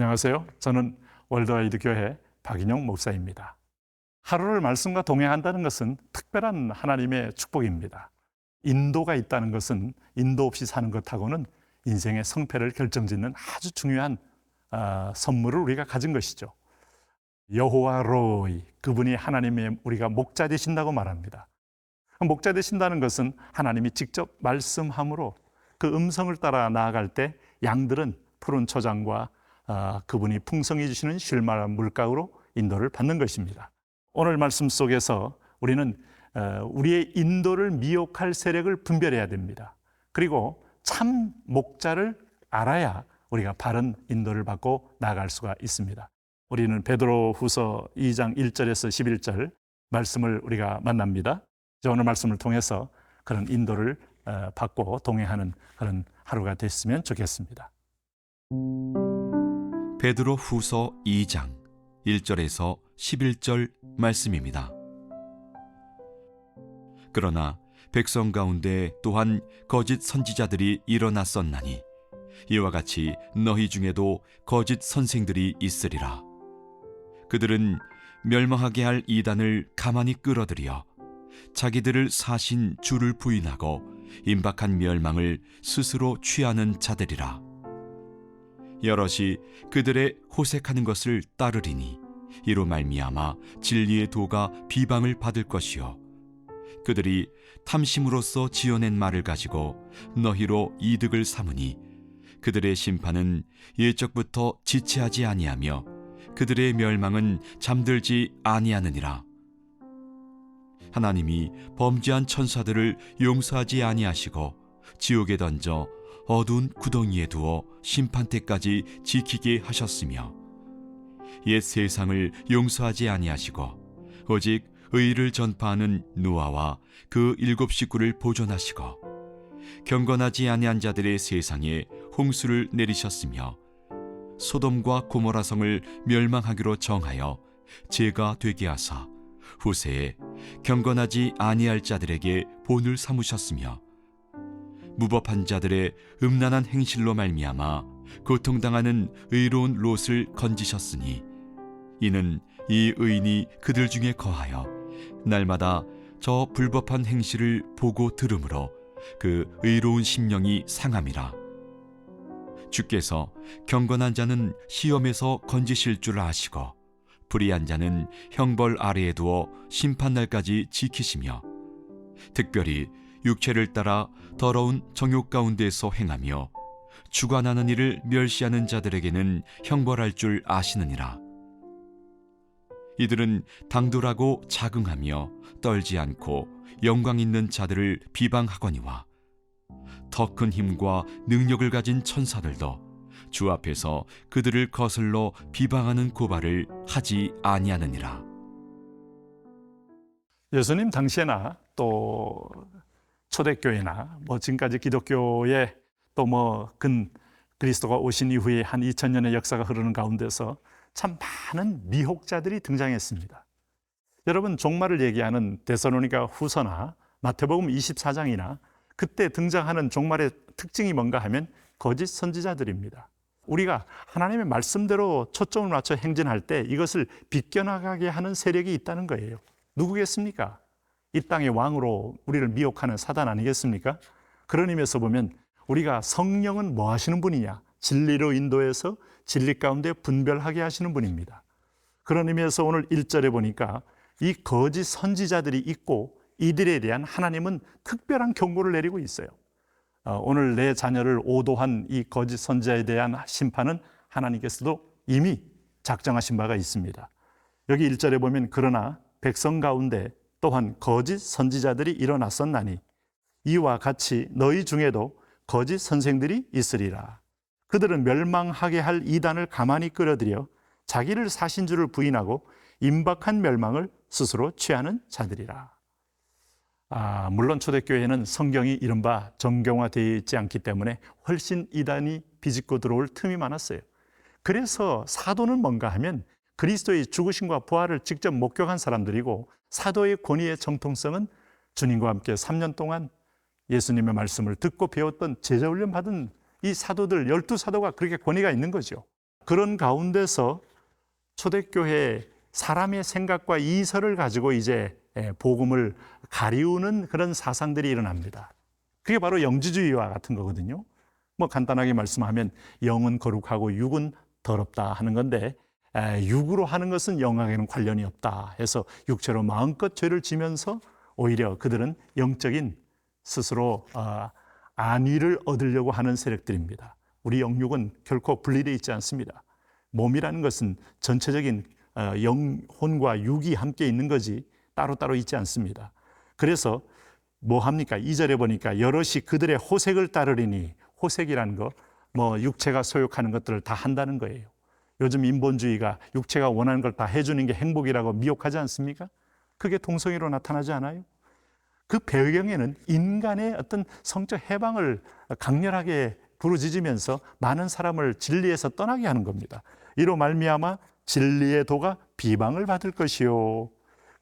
안녕하세요. 저는 월드와이드 교회 박인영 목사입니다. 하루를 말씀과 동행한다는 것은 특별한 하나님의 축복입니다. 인도가 있다는 것은 인도 없이 사는 것하고는 인생의 성패를 결정짓는 아주 중요한 아, 선물을 우리가 가진 것이죠. 여호와 로이 그분이 하나님의 우리가 목자 되신다고 말합니다. 목자 되신다는 것은 하나님이 직접 말씀함으로 그 음성을 따라 나아갈 때 양들은 푸른 초장과 아, 그분이 풍성해 주시는 쉴만한 물가로 인도를 받는 것입니다. 오늘 말씀 속에서 우리는 어, 우리의 인도를 미혹할 세력을 분별해야 됩니다. 그리고 참 목자를 알아야 우리가 바른 인도를 받고 나아갈 수가 있습니다. 우리는 베드로 후서 2장 1절에서 11절 말씀을 우리가 만납니다. 오늘 말씀을 통해서 그런 인도를 어, 받고 동행하는 그런 하루가 됐으면 좋겠습니다. 베드로 후서 2장 1절에서 11절 말씀입니다. 그러나 백성 가운데 또한 거짓 선지자들이 일어났었나니 이와 같이 너희 중에도 거짓 선생들이 있으리라. 그들은 멸망하게 할 이단을 가만히 끌어들여 자기들을 사신 주를 부인하고 임박한 멸망을 스스로 취하는 자들이라. 여럿이 그들의 호색하는 것을 따르리니 이로 말미암아 진리의 도가 비방을 받을 것이요. 그들이 탐심으로써 지어낸 말을 가지고 너희로 이득을 삼으니 그들의 심판은 예적부터 지체하지 아니하며 그들의 멸망은 잠들지 아니하느니라. 하나님이 범죄한 천사들을 용서하지 아니하시고 지옥에 던져 어두운 구덩이에 두어 심판 때까지 지키게 하셨으며 옛 세상을 용서하지 아니하시고 오직 의를 전파하는 노아와 그 일곱 식구를 보존하시고 경건하지 아니한 자들의 세상에 홍수를 내리셨으며 소돔과 고모라 성을 멸망하기로 정하여 죄가 되게 하사 후세에 경건하지 아니할 자들에게 본을 삼으셨으며 무법한 자들의 음란한 행실로 말미암아 고통당하는 의로운 롯을 건지셨으니 이는 이 의인이 그들 중에 거하여 날마다 저 불법한 행실을 보고 들으므로 그 의로운 심령이 상함이라. 주께서 경건한 자는 시험에서 건지실 줄 아시고 불의한 자는 형벌 아래에 두어 심판날까지 지키시며 특별히 육체를 따라 더러운 정욕 가운데서 행하며 주관하는 일을 멸시하는 자들에게는 형벌할 줄 아시느니라. 이들은 당돌하고 자긍하며 떨지 않고 영광 있는 자들을 비방하거니와 더 큰 힘과 능력을 가진 천사들도 주 앞에서 그들을 거슬러 비방하는 고발을 하지 아니하느니라. 예수님 당시에나 또 초대교회나 뭐 지금까지 기독교의 또 뭐 근 그리스도가 오신 이후에 한 2000년의 역사가 흐르는 가운데서 참 많은 미혹자들이 등장했습니다. 여러분 종말을 얘기하는 데살로니가 후서나 마태복음 24장이나 그때 등장하는 종말의 특징이 뭔가 하면 거짓 선지자들입니다. 우리가 하나님의 말씀대로 초점을 맞춰 행진할 때 이것을 비껴나가게 하는 세력이 있다는 거예요. 누구겠습니까? 이 땅의 왕으로 우리를 미혹하는 사단 아니겠습니까? 그런 의미에서 보면 우리가 성령은 뭐 하시는 분이냐? 진리로 인도해서 진리 가운데 분별하게 하시는 분입니다. 그런 의미에서 오늘 1절에 보니까 이 거짓 선지자들이 있고 이들에 대한 하나님은 특별한 경고를 내리고 있어요. 어, 오늘 내 자녀를 오도한 이 거짓 선지자에 대한 심판은 하나님께서도 이미 작정하신 바가 있습니다. 여기 1절에 보면 그러나 백성 가운데 또한 거짓 선지자들이 일어났었나니 이와 같이 너희 중에도 거짓 선생들이 있으리라. 그들은 멸망하게 할 이단을 가만히 끌어들여 자기를 사신 줄을 부인하고 임박한 멸망을 스스로 취하는 자들이라. 아, 물론 초대교회는 성경이 이른바 정경화되어 있지 않기 때문에 훨씬 이단이 비집고 들어올 틈이 많았어요. 그래서 사도는 뭔가 하면 그리스도의 죽으심과 부활을 직접 목격한 사람들이고 사도의 권위의 정통성은 주님과 함께 3년 동안 예수님의 말씀을 듣고 배웠던 제자 훈련 받은 이 사도들 열두 사도가 그렇게 권위가 있는 거죠. 그런 가운데서 초대교회 사람의 생각과 이설을 가지고 이제 예, 복음을 가리우는 그런 사상들이 일어납니다. 그게 바로 영지주의와 같은 거거든요. 뭐 간단하게 말씀하면 영은 거룩하고 육은 더럽다 하는 건데 에, 육으로 하는 것은 영하게는 관련이 없다 해서 육체로 마음껏 죄를 지면서 오히려 그들은 영적인 스스로 어, 안위를 얻으려고 하는 세력들입니다. 우리 영육은 결코 분리되어 있지 않습니다. 몸이라는 것은 전체적인 어, 영혼과 육이 함께 있는 거지 따로따로 있지 않습니다. 그래서 뭐 합니까? 이절에 보니까 여럿이 그들의 호색을 따르리니 호색이라는 거, 뭐 육체가 소욕하는 것들을 다 한다는 거예요. 요즘 인본주의가 육체가 원하는 걸 다 해주는 게 행복이라고 미혹하지 않습니까? 그게 동성애로 나타나지 않아요? 그 배경에는 인간의 어떤 성적 해방을 강렬하게 부르짖으면서 많은 사람을 진리에서 떠나게 하는 겁니다. 이로 말미암아 진리의 도가 비방을 받을 것이요.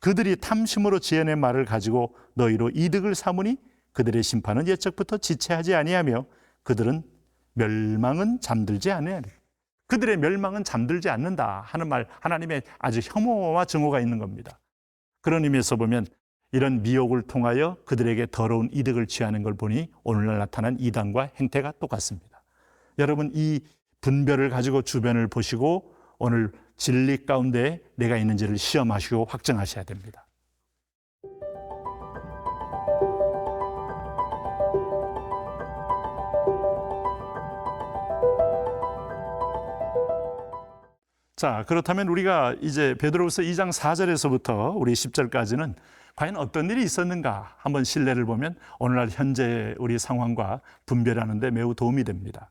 그들이 탐심으로 지어낸 말을 가지고 너희로 이득을 삼으니 그들의 심판은 예적부터 지체하지 아니하며 그들은 멸망은 잠들지 않으리. 그들의 멸망은 잠들지 않는다 하는 말 하나님의 아주 혐오와 증오가 있는 겁니다. 그런 의미에서 보면 이런 미혹을 통하여 그들에게 더러운 이득을 취하는 걸 보니 오늘날 나타난 이단과 행태가 똑같습니다. 여러분 이 분별을 가지고 주변을 보시고 오늘 진리 가운데 내가 있는지를 시험하시고 확정하셔야 됩니다. 자, 그렇다면 우리가 이제 베드로후서 2장 4절에서부터 우리 10절까지는 과연 어떤 일이 있었는가 한번 신뢰를 보면 오늘날 현재 우리 상황과 분별하는 데 매우 도움이 됩니다.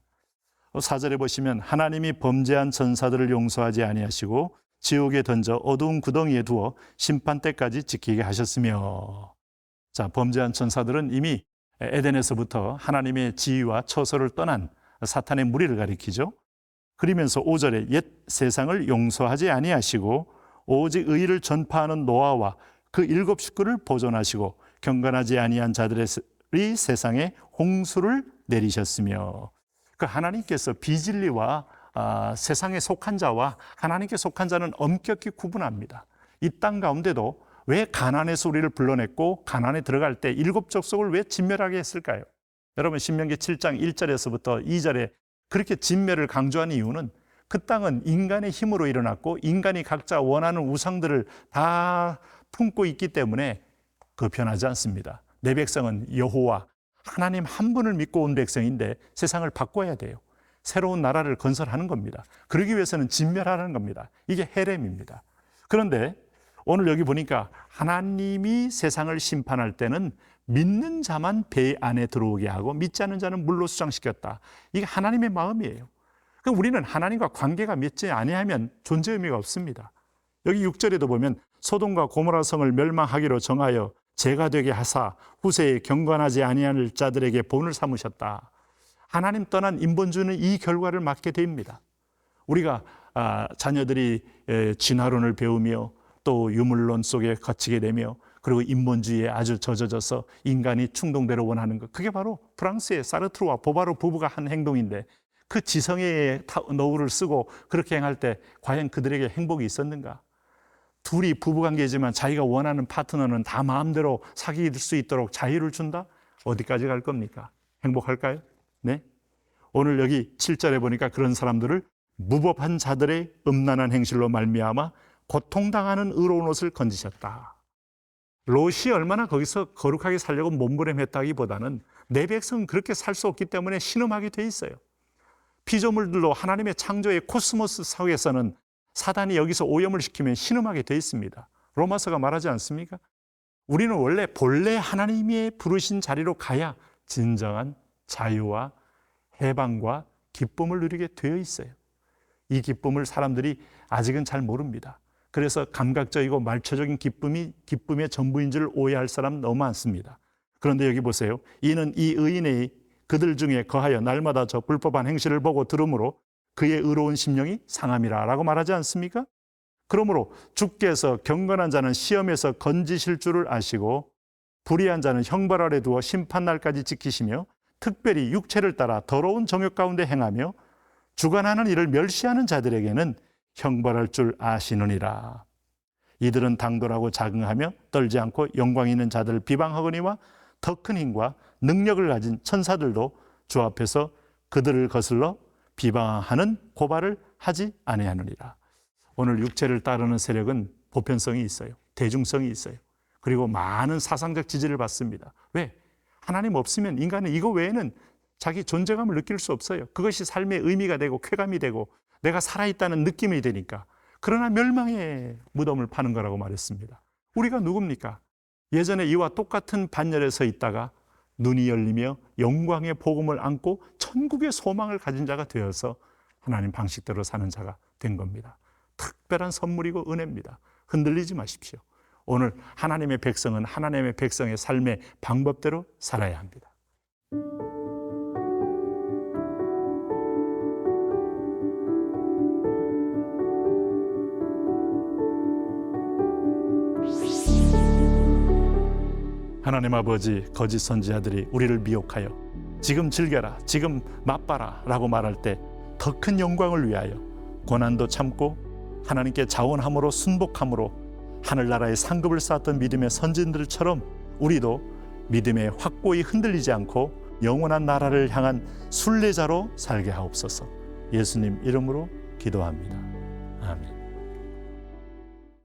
4절에 보시면 하나님이 범죄한 전사들을 용서하지 아니하시고 지옥에 던져 어두운 구덩이에 두어 심판 때까지 지키게 하셨으며 자, 범죄한 천사들은 이미 에덴에서부터 하나님의 지위와 처소를 떠난 사탄의 무리를 가리키죠. 그러면서 5절에 옛 세상을 용서하지 아니하시고 오직 의를 전파하는 노아와 그 일곱 식구를 보존하시고 경건하지 아니한 자들의 세상에 홍수를 내리셨으며 그 하나님께서 비진리와 아, 세상에 속한 자와 하나님께 속한 자는 엄격히 구분합니다. 이 땅 가운데도 왜 가난에서 우리를 불러냈고 가난에 들어갈 때 일곱 족속을 왜 진멸하게 했을까요? 여러분 신명기 7장 1절에서부터 2절에 그렇게 진멸을 강조한 이유는 그 땅은 인간의 힘으로 일어났고 인간이 각자 원하는 우상들을 다 품고 있기 때문에 그 변하지 않습니다. 내 백성은 여호와 하나님 한 분을 믿고 온 백성인데 세상을 바꿔야 돼요. 새로운 나라를 건설하는 겁니다. 그러기 위해서는 진멸하는 겁니다. 이게 헤렘입니다. 그런데 오늘 여기 보니까 하나님이 세상을 심판할 때는 믿는 자만 배 안에 들어오게 하고 믿지 않는 자는 물로 수장시켰다. 이게 하나님의 마음이에요. 그럼 우리는 하나님과 관계가 맺지 아니하면 존재 의미가 없습니다. 여기 6절에도 보면 소돔과 고모라 성을 멸망하기로 정하여 죄가 되게 하사 후세에 경건하지 아니할 자들에게 본을 삼으셨다. 하나님 떠난 인본주의는 이 결과를 맞게 됩니다. 우리가 아, 자녀들이 에, 진화론을 배우며 또 유물론 속에 갇히게 되며 그리고 인본주의에 아주 젖어져서 인간이 충동대로 원하는 것 그게 바로 프랑스의 사르트르와 보바로 부부가 한 행동인데 그 지성의 노후를 쓰고 그렇게 행할 때 과연 그들에게 행복이 있었는가? 둘이 부부관계지만 자기가 원하는 파트너는 다 마음대로 사귈 수 있도록 자유를 준다? 어디까지 갈 겁니까? 행복할까요? 네? 오늘 여기 7절에 보니까 그런 사람들을 무법한 자들의 음란한 행실로 말미암아 고통당하는 의로운 옷을 건지셨다. 롯이 얼마나 거기서 거룩하게 살려고 몸부림했다기보다는 내 백성은 그렇게 살 수 없기 때문에 신음하게 돼 있어요. 피조물들로 하나님의 창조의 코스모스 사회에서는 사단이 여기서 오염을 시키면 신음하게 돼 있습니다. 로마서가 말하지 않습니까? 우리는 원래 본래 하나님의 부르신 자리로 가야 진정한 자유와 해방과 기쁨을 누리게 되어 있어요. 이 기쁨을 사람들이 아직은 잘 모릅니다. 그래서 감각적이고 말초적인 기쁨이 기쁨의 전부인 줄 오해할 사람 너무 많습니다. 그런데 여기 보세요. 이는 이 의인의 그들 중에 거하여 날마다 저 불법한 행실을 보고 들으므로 그의 의로운 심령이 상함이라라고 말하지 않습니까? 그러므로 주께서 경건한 자는 시험에서 건지실 줄을 아시고 불의한 자는 형벌 아래 두어 심판 날까지 지키시며 특별히 육체를 따라 더러운 정욕 가운데 행하며 주관하는 이를 멸시하는 자들에게는 형벌할 줄 아시느니라. 이들은 당돌하고 자긍하며 떨지 않고 영광 있는 자들을 비방하거니와 더 큰 힘과 능력을 가진 천사들도 주 앞에서 그들을 거슬러 비방하는 고발을 하지 아니하느니라. 오늘 육체를 따르는 세력은 보편성이 있어요. 대중성이 있어요. 그리고 많은 사상적 지지를 받습니다. 왜? 하나님 없으면 인간은 이거 외에는 자기 존재감을 느낄 수 없어요. 그것이 삶의 의미가 되고 쾌감이 되고 내가 살아있다는 느낌이 되니까. 그러나 멸망의 무덤을 파는 거라고 말했습니다. 우리가 누굽니까? 예전에 이와 똑같은 반열에 서 있다가 눈이 열리며 영광의 복음을 안고 천국의 소망을 가진 자가 되어서 하나님 방식대로 사는 자가 된 겁니다. 특별한 선물이고 은혜입니다. 흔들리지 마십시오. 오늘 하나님의 백성은 하나님의 백성의 삶의 방법대로 살아야 합니다. 하나님 아버지 거짓 선지자들이 우리를 미혹하여 지금 즐겨라 지금 맛봐라 라고 말할 때 더 큰 영광을 위하여 고난도 참고 하나님께 자원함으로 순복함으로 하늘나라의 상급을 쌓았던 믿음의 선진들처럼 우리도 믿음에 확고히 흔들리지 않고 영원한 나라를 향한 순례자로 살게 하옵소서 예수님 이름으로 기도합니다.